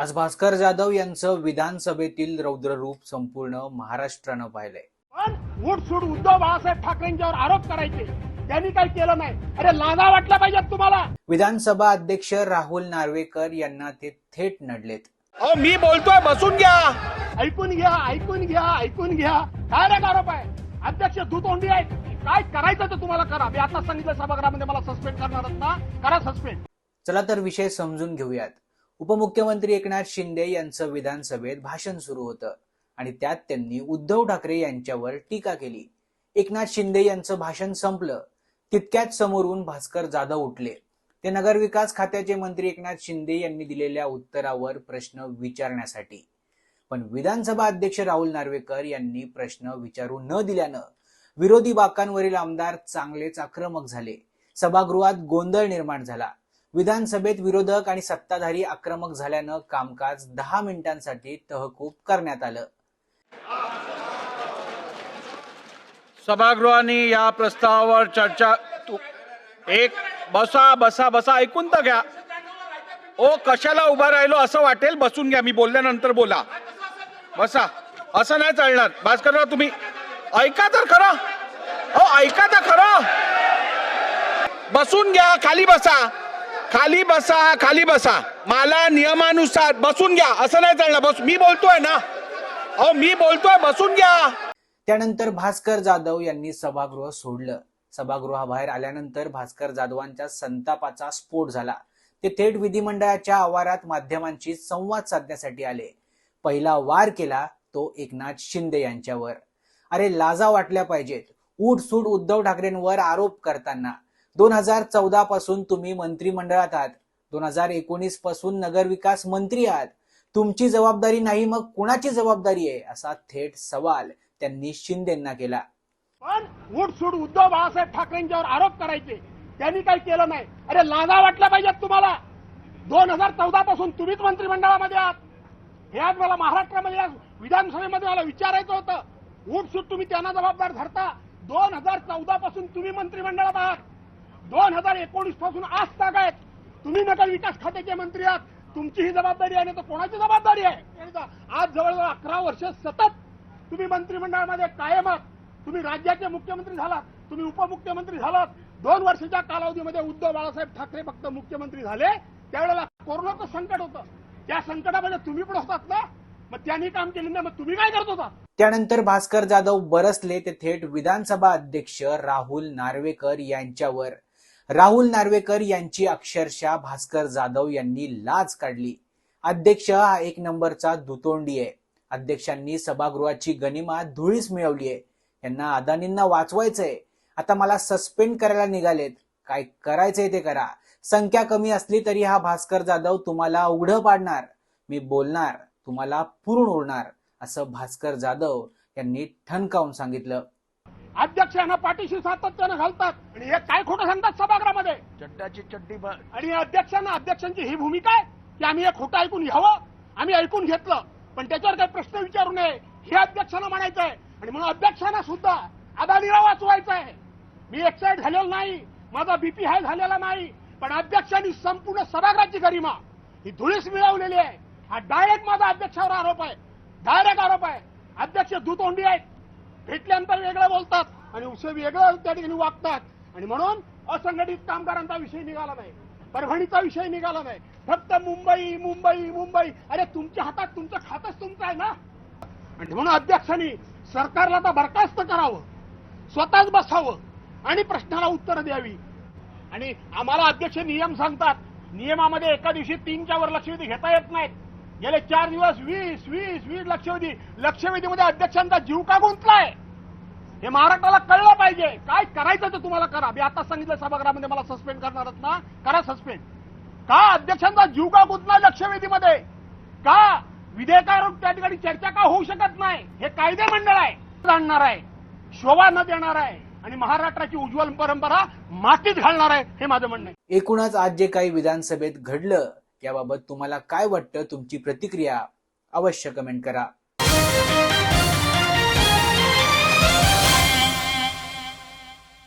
आज भास्कर जाधव यांचं विधानसभेतील रौद्ररूप संपूर्ण महाराष्ट्रानं पाहिलंय. पण सूट उद्धव बाळासाहेब ठाकरेंच्यावर आरोप करायचे. त्यांनी काही केलं नाही. अरे लाजा वाटल्या पाहिजेत तुम्हाला. विधानसभा अध्यक्ष राहुल नार्वेकर यांना ते थेट नडलेत. अहो मी बोलतोय बसून घ्या. ऐकून घ्या ऐकून घ्या ऐकून घ्या. काय रे आरोप आहे? अध्यक्ष दुतोंडी आहेत. काय करायचं ते तुम्हाला करा. मी आता सांगितलं सभागृहामध्ये मला सस्पेंड करणार ना? करा सस्पेंड चला तर विषय समजून घेऊयात. उपमुख्यमंत्री एकनाथ शिंदे यांचं विधानसभेत भाषण सुरू होतं आणि त्यात त्यांनी उद्धव ठाकरे यांच्यावर टीका केली. एकनाथ शिंदे यांचं भाषण संपलं. तितक्याच समोरून भास्कर जाधव उठले. ते नगरविकास खात्याचे मंत्री एकनाथ शिंदे यांनी दिलेल्या उत्तरावर प्रश्न विचारण्यासाठी. पण विधानसभा अध्यक्ष राहुल नार्वेकर यांनी प्रश्न विचारू न दिल्यानं विरोधी बाकांवरील आमदार चांगलेच आक्रमक झाले. सभागृहात गोंधळ निर्माण झाला. विधानसभेत विरोधक आणि सत्ताधारी आक्रमक झाल्यानं कामकाज दहा मिनिटांसाठी तहकूब करण्यात आलं. सभागृहाने या प्रस्तावावर चर्चा एक बसा बसा बसा ऐकून तर घ्या. ओ कशाला उभा राहिलो? असं वाटेल बसून घ्या. मी बोलल्यानंतर बोला. बसा. असं नाही चालणार. भास्करराव तुम्ही ऐका तर खरं. हो ऐका तर खरं. बसून घ्या खाली बसा. खाली बसा खाली बसा. मला नियमानुसार बसून घ्या. असं नाही चालणार. बस मी बोलतोय ना. अहो मी बोलतोय बसून घ्या. त्यानंतर भास्कर जाधव यांनी सभागृह सोडलं. सभागृहाबाहेर आल्यानंतर भास्कर जाधवांच्या संतापाचा स्फोट झाला. ते थेट विधिमंडळाच्या आवारात माध्यमांशी संवाद साधण्यासाठी आले. पहिला वार केला तो एकनाथ शिंदे यांच्यावर. अरे लाजा वाटल्या पाहिजेत. उठ सूट उद्धव ठाकरेंवर आरोप करताना. दोन हजार चौदा पासून तुम्ही मंत्रिमंडळात आहात. दोन हजार एकोणीसपासून नगरविकास मंत्री आहात. तुमची जबाबदारी नाही मग कुणाची जबाबदारी आहे? असा थेट सवाल त्यांनी शिंदेंना केला. पण सूट उद्धव बाळासाहेब ठाकरेंच्यावर आरोप करायचे. त्यांनी काही केलं नाही. अरे लाजा वाटल्या पाहिजेत तुम्हाला. दोन हजार चौदा पासून तुम्हीच मंत्रिमंडळामध्ये आहात. हे आज मला महाराष्ट्रामध्ये विधानसभेमध्ये मला विचारायचं होतं. उठसूट तुम्ही त्यांना जबाबदार धरता. दोन हजार चौदा पासून तुम्ही मंत्रिमंडळात आहात. दोन हजार एकोणीसपासून आज ताग आहेत. तुम्ही नगर विकास खात्याचे मंत्री आहात. तुमची ही जबाबदारी आहे नाही तर कोणाची जबाबदारी आहे? आज जवळजवळ अकरा वर्ष सतत तुम्ही मंत्रिमंडळामध्ये कायम आहात. तुम्ही राज्याचे मुख्यमंत्री झालात. तुम्ही उपमुख्यमंत्री झालात. दोन वर्षाच्या कालावधीमध्ये उद्धव बाळासाहेब ठाकरे फक्त मुख्यमंत्री झाले. त्यावेळेला कोरोनाचं संकट होतं. त्या संकटामध्ये तुम्ही पण होतात ना? मग त्यांनी काम केलं नाही मग तुम्ही काय करत होता? त्यानंतर भास्कर जाधव बरसले ते थेट विधानसभा अध्यक्ष राहुल नार्वेकर यांच्यावर. राहुल नार्वेकर यांची अक्षरशः भास्कर जाधव यांनी लाच काढली. अध्यक्ष हा एक नंबरचा दुतोंडी आहे. अध्यक्षांनी सभागृहाची गनिमा धुळीस मिळवली आहे. यांना अदानींना वाचवायचंय. आता मला सस्पेंड करायला निघालेत. काय करायचंय ते करा. संख्या कमी असली तरी हा भास्कर जाधव तुम्हाला उघडं पाडणार. मी बोलणार तुम्हाला पुरून उरणार असं भास्कर जाधव यांनी ठणकावून सांगितलं. अध्यक्षांना पाठीशी सातत्यानं घालतात. आणि हे काय खोटं सांगतात सभागृहामध्ये? चड्ड्याची चड्डी आणि अध्यक्षांना अध्यक्षांची ही भूमिका आहे की आम्ही हे खोटं ऐकून घ्यावं आम्ही ऐकून घेतलं. पण त्याच्यावर काही प्रश्न विचारू नये. हे अध्यक्षांना म्हणायचं आहे आणि म्हणून अध्यक्षांना सुद्धा अदानीला वाचवायचं आहे मी एक्साइट झालेलो नाही. माझा बीपी हाय झालेला नाही. पण अध्यक्षांनी संपूर्ण सभागृहाची गरिमा ही धुळीस मिळवलेली आहे. हा डायरेक्ट माझा अध्यक्षावर आरोप आहे. डायरेक्ट आरोप आहे. अध्यक्ष दुतोंडी आहेत. भेटल्यानंतर वेगळं बोलतात. आणि उसे वेगळं त्या ठिकाणी वागतात. आणि म्हणून असंघटित कामगारांचा विषय निघाला नाही. परभणीचा विषय निघाला नाही. फक्त मुंबई मुंबई मुंबई. अरे तुमच्या हातात तुमचं खातच तुमचं आहे ना? आणि म्हणून अध्यक्षांनी सरकारला आता बरखास्त करावं. स्वतःच बसावं. आणि प्रश्नाला उत्तर द्यावी. आणि आम्हाला अध्यक्ष नियम सांगतात. नियमामध्ये एका दिवशी तीनच्या वर लक्षवेधी घेता येत नाहीत. गेले चार दिवस वीस वीस वीस लक्षवेधी लक्षवेधीमध्ये अध्यक्षांचा जीव का गुंतलाय? हे महाराष्ट्राला कळलं पाहिजे. काय करायचं ते तुम्हाला? करा. मी आता सांगितलं सभागृहामध्ये मला सस्पेंड करणार ना. करा सस्पेंड का अध्यक्षांचा जीव का गुंतला लक्षवेधीमध्ये का विधेयकावर त्या ठिकाणी चर्चा का होऊ शकत नाही? हे कायदे मंडळ आहे. आणणार आहे. शोभा न देणार आहे. आणि महाराष्ट्राची उज्ज्वल परंपरा मातीत घालणार आहे. हे माझं म्हणणं आहे. एकूणच आज जे काही विधानसभेत घडलं याबाबत तुम्हाला काय वाटतं? तुमची प्रतिक्रिया अवश्य कमेंट करा.